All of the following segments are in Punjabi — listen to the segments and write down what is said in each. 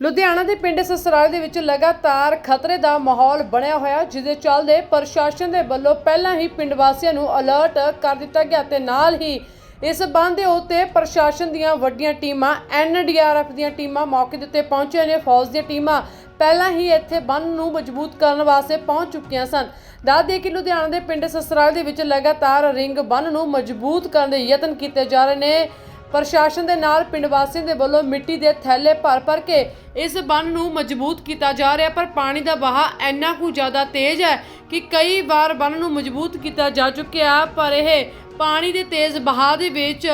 ਲੁਧਿਆਣਾ ਦੇ ਪਿੰਡ ਸਸਰਾਲ ਦੇ ਵਿੱਚ ਲਗਾਤਾਰ ਖਤਰੇ ਦਾ ਮਾਹੌਲ ਬਣਿਆ ਹੋਇਆ ਜਿਹਦੇ ਚੱਲਦੇ ਪ੍ਰਸ਼ਾਸਨ ਦੇ ਵੱਲੋਂ ਪਹਿਲਾਂ ਹੀ ਪਿੰਡ ਵਾਸੀਆਂ ਨੂੰ ਅਲਰਟ ਕਰ ਦਿੱਤਾ ਗਿਆ ਤੇ ਨਾਲ ਹੀ ਇਸ ਬੰਦ ਦੇ ਉੱਤੇ ਪ੍ਰਸ਼ਾਸਨ ਦੀਆਂ ਵੱਡੀਆਂ ਟੀਮਾਂ ਐਨਡੀਆਰਐਫ ਦੀਆਂ ਟੀਮਾਂ ਮੌਕੇ ਦੇ ਉੱਤੇ ਪਹੁੰਚੀਆਂ ਨੇ, ਫੌਜ ਦੀਆਂ ਟੀਮਾਂ ਪਹਿਲਾਂ ਹੀ ਇੱਥੇ ਬੰਨ ਨੂੰ ਮਜ਼ਬੂਤ ਕਰਨ ਵਾਸਤੇ ਪਹੁੰਚ ਚੁੱਕੀਆਂ ਸਨ। ਦੱਸ ਦਈਏ ਕਿ ਲੁਧਿਆਣਾ ਦੇ ਪਿੰਡ ਸਸਰਾਲ ਦੇ ਵਿੱਚ ਲਗਾਤਾਰ ਰਿੰਗ ਬੰਨ ਨੂੰ ਮਜ਼ਬੂਤ ਕਰਨ ਦੇ ਯਤਨ ਕੀਤੇ ਜਾ ਰਹੇ ਨੇ। ਪ੍ਰਸ਼ਾਸਨ ਦੇ ਨਾਲ ਪਿੰਡ ਵਾਸੀਆਂ ਦੇ ਵੱਲੋਂ ਮਿੱਟੀ ਦੇ ਥੈਲੇ ਭਰ ਭਰ ਕੇ ਇਸ ਬੰਨ ਨੂੰ ਮਜ਼ਬੂਤ ਕੀਤਾ ਜਾ ਰਿਹਾ ਪਰ ਪਾਣੀ ਦਾ ਵਹਾਅ ਇੰਨਾ ਕੁ ਜ਼ਿਆਦਾ ਤੇਜ਼ ਹੈ ਕਿ ਕਈ ਵਾਰ ਬੰਨ ਨੂੰ ਮਜ਼ਬੂਤ ਕੀਤਾ ਜਾ ਚੁੱਕਿਆ, ਪਰ ਇਹ ਪਾਣੀ ਦੇ ਤੇਜ਼ ਵਹਾਅ ਦੇ ਵਿੱਚ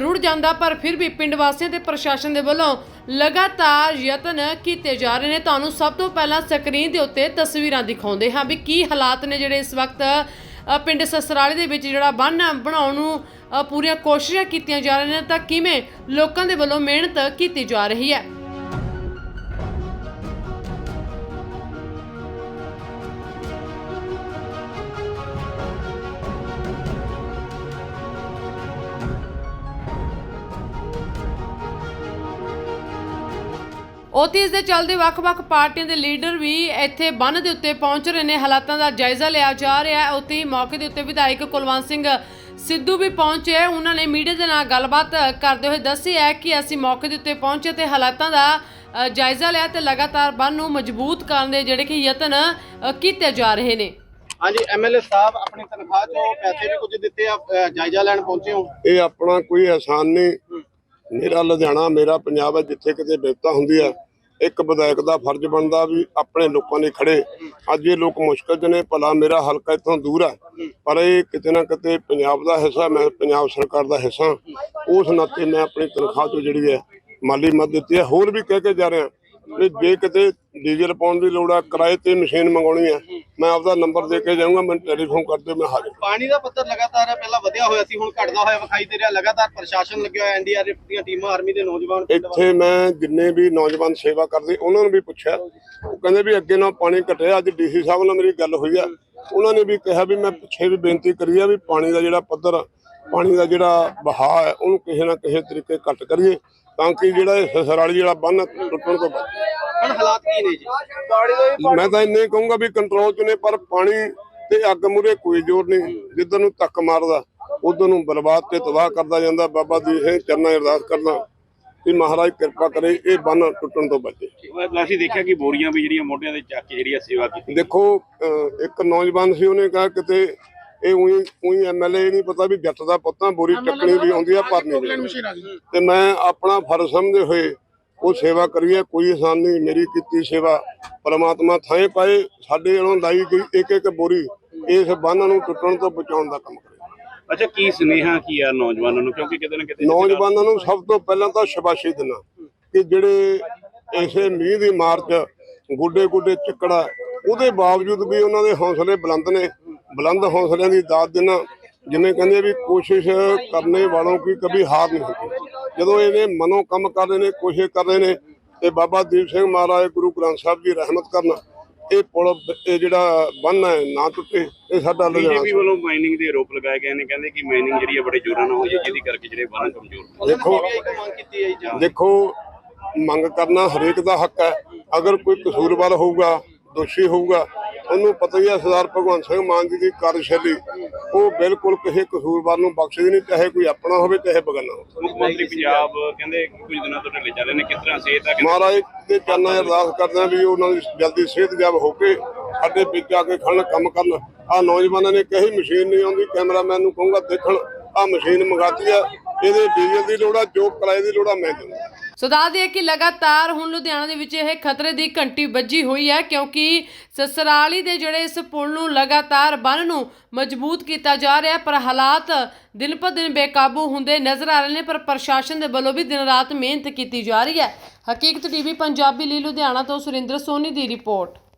ਰੁੜ ਜਾਂਦਾ, ਪਰ ਫਿਰ ਵੀ ਪਿੰਡ ਵਾਸੀਆਂ ਤੇ ਪ੍ਰਸ਼ਾਸਨ ਦੇ ਵੱਲੋਂ ਲਗਾਤਾਰ ਯਤਨ ਕੀਤੇ ਜਾ ਰਹੇ ਨੇ। ਤੁਹਾਨੂੰ ਸਭ ਤੋਂ ਪਹਿਲਾਂ ਸਕਰੀਨ ਦੇ ਉੱਤੇ ਤਸਵੀਰਾਂ ਦਿਖਾਉਂਦੇ ਹਾਂ ਵੀ ਕੀ ਹਾਲਾਤ ਨੇ ਜਿਹੜੇ ਇਸ ਵਕਤ ਪਿੰਡ ਸਸਰਾਲੇ ਦੇ ਵਿੱਚ ਜਿਹੜਾ ਬੰਨ ਬਣਾਉਣ ਨੂੰ ਪੂਰੀਆਂ ਕੋਸ਼ਿਸ਼ਾਂ ਕੀਤੀਆਂ ਜਾ ਰਹੀਆਂ ਨੇ, ਤਾਂ ਕਿਵੇਂ ਲੋਕਾਂ ਦੇ ਵੱਲੋਂ ਮਿਹਨਤ ਕੀਤੀ ਜਾ ਰਹੀ ਹੈ? ਉਥੇ ਇਸ ਦੇ ਚੱਲਦੇ ਵੱਖ-ਵੱਖ ਪਾਰਟੀਆਂ ਦੇ ਲੀਡਰ ਵੀ ਇੱਥੇ ਬੰਨ ਦੇ ਉੱਤੇ ਪਹੁੰਚ ਰਹੇ ਨੇ। ਹਾਲਾਤਾਂ ਦਾ ਜਾਇਜ਼ਾ ਲਿਆ ਜਾ ਰਿਹਾ ਹੈ। ਉੱਥੇ ਹੀ ਮੌਕੇ ਦੇ ਉੱਤੇ ਵਿਧਾਇਕ ਕੁਲਵੰਤ ਸਿੰਘ ਸਿੱਧੂ ਵੀ ਪਹੁੰਚੇ। ਉਹਨਾਂ ਨੇ ਮੀਡੀਆ ਦੇ ਨਾਲ ਗੱਲਬਾਤ ਕਰਦੇ ਹੋਏ ਦੱਸਿਆ ਹੈ ਕਿ ਅਸੀਂ ਮੌਕੇ ਦੇ ਉੱਤੇ ਪਹੁੰਚੇ ਤੇ ਹਾਲਾਤਾਂ ਦਾ ਜਾਇਜ਼ਾ ਲਿਆ ਤੇ ਲਗਾਤਾਰ ਬੰਨ ਨੂੰ ਮਜ਼ਬੂਤ ਕਰਨ ਦੇ ਜਿਹੜੇ ਕਿ ਯਤਨ ਕੀਤੇ ਜਾ ਰਹੇ ਨੇ। ਹਾਂਜੀ ਐਮਐਲਏ ਸਾਹਿਬ ਆਪਣੀ ਤਨਖਾਹ ਚੋਂ ਪੈਸੇ ਵੀ ਕੁਝ ਦਿੱਤੇ ਆ ਜਾਇਜ਼ਾ ਲੈਣ ਪਹੁੰਚੇ ਹੋ? ਇਹ ਆਪਣਾ ਕੋਈ ਆਸਾਨ ਨਹੀਂ। ਮੇਰਾ ਲੁਧਿਆਣਾ, ਮੇਰਾ ਪੰਜਾਬ ਹੈ, ਜਿੱਥੇ ਕਿਤੇ ਬਿਪਤਾ ਹੁੰਦੀ ਹੈ, ਇੱਕ ਵਿਧਾਇਕ ਦਾ ਫਰਜ਼ ਬਣਦਾ ਵੀ ਆਪਣੇ ਲੋਕਾਂ ਲਈ ਖੜੇ। ਅੱਜ ਇਹ ਲੋਕ ਮੁਸ਼ਕਲ 'ਚ ਨੇ, ਭਲਾ ਮੇਰਾ ਹਲਕਾ ਇੱਥੋਂ ਦੂਰ ਹੈ, ਪਰ ਇਹ ਕਿਤੇ ਨਾ ਕਿਤੇ ਪੰਜਾਬ ਦਾ ਹਿੱਸਾ, ਮੈਂ ਪੰਜਾਬ ਸਰਕਾਰ ਦਾ ਹਿੱਸਾ। ਉਸ ਨਾਤੇ ਮੈਂ ਆਪਣੀ ਤਨਖਾਹ ਤੋਂ ਜਿਹੜੀ ਹੈ ਮਾਲੀ ਮਦਦ ਦਿੱਤੀ ਹੈ। ਹੋਰ ਵੀ ਕਹਿ ਕੇ ਜਾ ਰਿਹਾ ਵੀ ਜੇ ਕਿਤੇ ਡੀਜ਼ਲ ਪਾਉਣ ਦੀ ਲੋੜ ਆ ਕਿਰਾਏ ਤੇ ਮਸ਼ੀਨ ਮੰਗਾਉਣੀ ਹੈ ਮੈਂ ਆਪਦਾ ਨੰਬਰ ਦੇ ਕੇ ਜਾਊਂਗਾ ਮੈਨੂੰ ਟੈਲੀਫੋਨ ਕਰ ਦਿਓ ਮੈਂ ਹਾਜ਼ਰ ਪਾਣੀ ਦਾ ਪੱਧਰ ਲਗਾਤਾਰ ਪਹਿਲਾਂ ਵਧਿਆ ਹੋਇਆ ਸੀ ਹੁਣ ਘਟਦਾ ਹੋਇਆ ਵਿਖਾਈ ਦੇ ਰਿਹਾ ਲਗਾਤਾਰ ਪ੍ਰਸ਼ਾਸਨ ਲੱਗਿਆ ਹੋਇਆ ਐਨਡੀਆਰਐਫ ਦੀਆਂ ਟੀਮਾਂ ਆਰਮੀ ਦੇ ਨੌਜਵਾਨ। ਇੱਥੇ ਮੈਂ ਜਿੰਨੇ ਵੀ ਨੌਜਵਾਨ ਸੇਵਾ ਕਰਦੇ ਉਹਨਾਂ ਨੂੰ ਵੀ ਪੁੱਛਿਆ ਉਹ ਕਹਿੰਦੇ ਵੀ ਅੱਗੇ ਨਾਲ ਪਾਣੀ ਘਟਿਆ ਅੱਜ ਡੀਸੀ ਸਾਹਿਬ ਨਾਲ ਮੇਰੀ ਗੱਲ ਹੋਈ ਆ ਉਹਨਾਂ ਨੇ ਵੀ ਕਿਹਾ ਵੀ ਮੈਂ ਪਿੱਛੇ ਵੀ ਬੇਨਤੀ ਕਰੀ ਆ ਵੀ ਪਾਣੀ ਦਾ ਜਿਹੜਾ ਪੱਧਰ ਆ, ਪਾਣੀ ਦਾ ਜਿਹੜਾ ਵਹਾਅ ਹੈ ਉਹਨੂੰ ਕਿਸੇ ਨਾ ਕਿਸੇ ਤਰੀਕੇ ਘੱਟ ਕਰੀਏ ਤਾਂ ਕਿ ਜਿਹੜਾ ਇਹ ਸਸਰਾਲੀ ਜਿਹੜਾ ਬੰਨ ਟੁੱਟਣ ਤੋਂ ਬਚੇ ਹੁਣ ਹਾਲਾਤ ਕੀ ਨੇ ਜੀ? ਪਾਣੀ ਦਾ ਮੈਂ ਤਾਂ ਇੰਨੇ ਕਹੂੰਗਾ ਵੀ ਕੰਟਰੋਲ 'ਚ ਨੇ ਪਰ ਪਾਣੀ ਤੇ ਅੱਗ ਮੂਰੇ ਕੋਈ ਜ਼ੋਰ ਨਹੀਂ। ਜਿੱਧਰ ਨੂੰ ਧੱਕ ਮਾਰਦਾ ਉਧਰ ਨੂੰ ਬਰਬਾਦ ਤੇ ਤਬਾਹ ਕਰਦਾ ਜਾਂਦਾ। ਬਾਬਾ ਦੀ ਇਹ ਚਰਨਾਂ ਅਰਦਾਸ ਕਰਦਾ ਕਿ ਮਹਾਰਾਜ ਕਿਰਪਾ ਕਰੇ ਇਹ ਬੰਨ ਟੁੱਟਣ ਤੋਂ ਬਚੇ। ਅਸੀਂ ਦੇਖਿਆ ਕਿ ਬੋਰੀਆਂ ਵੀ ਜਿਹੜੀਆਂ ਮੋਢਿਆਂ ਦੇ ਚੱਕ ਕੇ ਜਿਹੜੀ ਸੇਵਾ ਕੀਤੀ। ਦੇਖੋ ਇੱਕ ਨੌਜਵਾਨ ਸੀ ਉਹਨੇ ਕਿਹਾ ਕਿਤੇ ਇਹ ਉਹੀ ਉਹੀ ਐਮਐਲਏ ਨਹੀਂ ਪਤਾ ਵੀ ਜੱਟ ਦਾ ਪੁੱਤਾਂ ਬੋਰੀ ਚੱਕਣੀ ਵੀ ਆਉਂਦੀ ਆ ਭਰਨੀ ਵੀ। ਤੇ ਮੈਂ ਆਪਣਾ ਫਰਜ਼ ਸਮਝਦੇ ਹੋਏ ਉਹ ਸੇਵਾ ਕਰੀਏ ਕੋਈ ਆਸਾਨ ਨਹੀਂ ਮੇਰੀ ਕੀਤੀ ਸੇਵਾ ਪਰਮਾਤਮਾ ਥਾਂ ਪਾਏ ਸਾਡੇ ਵੱਲੋਂ ਲਾਈ ਗਈ ਇੱਕ ਇੱਕ ਬੋਰੀ ਇਸ ਬੰਨ ਨੂੰ ਟੁੱਟਣ ਤੋਂ ਬਚਾਉਣ ਦਾ ਕੰਮ ਕਰੇ ਅੱਛਾ ਕੀ ਸੁਨੇਹਾ ਕੀ ਆ ਨੌਜਵਾਨਾਂ ਨੂੰ ਕਿਉਂਕਿ ਕਿਤੇ ਨਾ ਕਿਤੇ ਨੌਜਵਾਨਾਂ ਨੂੰ ਸਭ ਤੋਂ ਪਹਿਲਾਂ ਤਾਂ ਸ਼ਾਬਾਸ਼ੀ ਦੇਣਾ ਕਿ ਜਿਹੜੇ ਇਸੇ ਮੀਂਹ ਦੀ ਮਾਰ ਚ ਗੁੱਡੇ ਗੁੱਡੇ ਚਿੱਕੜਾ ਉਹਦੇ ਬਾਵਜੂਦ ਵੀ ਉਹਨਾਂ ਦੇ ਹੌਸਲੇ ਬੁਲੰਦ ਨੇ ਬੁਲੰਦ ਹੌਸਲਿਆਂ ਦੀ ਦਾਤ ਦੇਣਾ ਜਿਵੇਂ ਕਹਿੰਦੇ ਵੀ ਕੋਸ਼ਿਸ਼ ਕਰਨੇ ਵਾਲੋਂ ਕੀ ਕभी ਹਾਰ ਨਹੀਂ ਹੁੰਦੀ। ਜਦੋਂ ਇਹਨੇ ਮਨੋਂ ਕੰਮ ਕਰ ਰਹੇ ਨੇ ਕੋਸ਼ਿਸ਼ ਕਰ ਰਹੇ ਨੇ ਤੇ ਬਾਬਾ ਦੀਪ ਸਿੰਘ ਮਹਾਰਾਜ ਗੁਰੂ ਗ੍ਰੰਥ ਸਾਹਿਬ ਜੀ ਰਹਿਮਤ ਕਰਨਾ ਇਹ ਪੁਲ ਇਹ ਜਿਹੜਾ ਬੰਨ ਹੈ ਨਾ ਟੁੱਟੇ ਇਹ ਸਾਡਾ ਲੁਧਿਆਣਾ ਬੀਜੇਪੀ ਵੱਲੋਂ ਮਾਈਨਿੰਗ ਦੇ ਆਰੋਪ ਲਗਾਏ ਗਏ ਨੇ ਕਹਿੰਦੇ ਕਿ ਮਾਈਨਿੰਗ ਜਿਹੜੀ ਆ ਬੜੇ ਜ਼ੋਰਾਂ ਨਾਲ ਹੋਈ ਹੈ ਜਿਹਦੀ ਕਰਕੇ ਜਿਹੜੇ ਬਾਹਰ ਕਮਜ਼ੋਰ ਨੇ। ਦੇਖੋ ਇੱਕ ਮੰਗ ਕੀਤੀ ਹੈ ਜੀ ਜਾਂ? ਦੇਖੋ ਮੰਗ ਕਰਨਾ ਹਰੇਕ ਦਾ ਹੱਕ ਹੈ। ਅਗਰ ਕੋਈ ਕਸੂਰਵਾਰ ਹੋਊਗਾ ਦੋਸ਼ੀ ਹੋਊਗਾ ਉਹਨੂੰ ਪਤਾ ਹੀ ਹੈ ਸਰਦਾਰ ਭਗਵੰਤ ਸਿੰਘ ਮਾਨ ਜੀ ਦੀ ਕਾਰਜਸ਼ੈਲੀ। ਉਹ ਬਿਲਕੁਲ ਕਿਸੇ ਕਸੂਰਵਾਰ ਨੂੰ ਬਖਸ਼ਦੀ ਨਹੀਂ ਚਾਹੇ ਕੋਈ ਆਪਣਾ ਹੋਵੇ ਚਾਹੇ ਬਗਾਨਾ ਹੋਵੇ। ਮੁੱਖ ਮੰਤਰੀ ਪੰਜਾਬ ਕਹਿੰਦੇ ਕੁਝ ਦਿਨਾਂ ਤੋਂ ਢਿੱਲੇ ਚੱਲ ਰਹੇ ਨੇ। ਕਿਸ ਤਰ੍ਹਾਂ ਸਿਹਤ ਆ ਮਹਾਰਾਜ ਦੇ ਚਰਨਾਂ 'ਚ ਅਰਦਾਸ ਕਰਦੇ ਵੀ ਉਹਨਾਂ ਦੀ ਜਲਦੀ ਸਿਹਤਯਾਬ ਹੋ ਕੇ ਸਾਡੇ ਵਿੱਚ ਆ ਕੇ ਖੜਨ ਕੰਮ ਕਰਨ। ਆ ਨੌਜਵਾਨਾਂ ਨੇ ਕਹੀ ਮਸ਼ੀਨ ਨਹੀਂ ਆਉਂਦੀ ਕੈਮਰਾਮੈਨ ਨੂੰ ਕਹੂੰਗਾ ਦੇਖਣ ਆ ਮਸ਼ੀਨ ਮੰਗਾਤੀ ਆ ਇਹਦੇ ਡੀਜ਼ਲ ਦੀ ਲੋੜ ਆ ਜੋ ਕਿਰਾਏ ਦੀ ਲੋੜ ਆ ਮੈਂ ਦਿੰਦਾ। ਸੋ ਦੱਸ ਦਈਏ ਕਿ ਲਗਾਤਾਰ ਹੁਣ ਲੁਧਿਆਣਾ ਦੇ ਵਿੱਚ ਇਹ ਖਤਰੇ ਦੀ ਘੰਟੀ ਵੱਜੀ ਹੋਈ ਹੈ ਕਿਉਂਕਿ ਸਸਰਾਲੀ ਦੇ ਜਿਹੜੇ ਇਸ ਪੁਲ ਨੂੰ ਲਗਾਤਾਰ ਬੰਨ ਨੂੰ ਮਜ਼ਬੂਤ ਕੀਤਾ ਜਾ ਰਿਹਾ ਪਰ ਹਾਲਾਤ ਦਿਨ ਪਰ ਦਿਨ ਬੇਕਾਬੂ ਹੁੰਦੇ ਨਜ਼ਰ ਆ ਰਹੇ ਨੇ, ਪਰ ਪ੍ਰਸ਼ਾਸਨ ਦੇ ਵੱਲੋਂ ਵੀ ਦਿਨ ਰਾਤ ਮਿਹਨਤ ਕੀਤੀ ਜਾ ਰਹੀ ਹੈ। ਹਕੀਕਤ ਟੀਵੀ ਪੰਜਾਬੀ ਲਈ ਲੁਧਿਆਣਾ ਤੋਂ ਸੁਰਿੰਦਰ ਸੋਨੀ ਦੀ ਰਿਪੋਰਟ।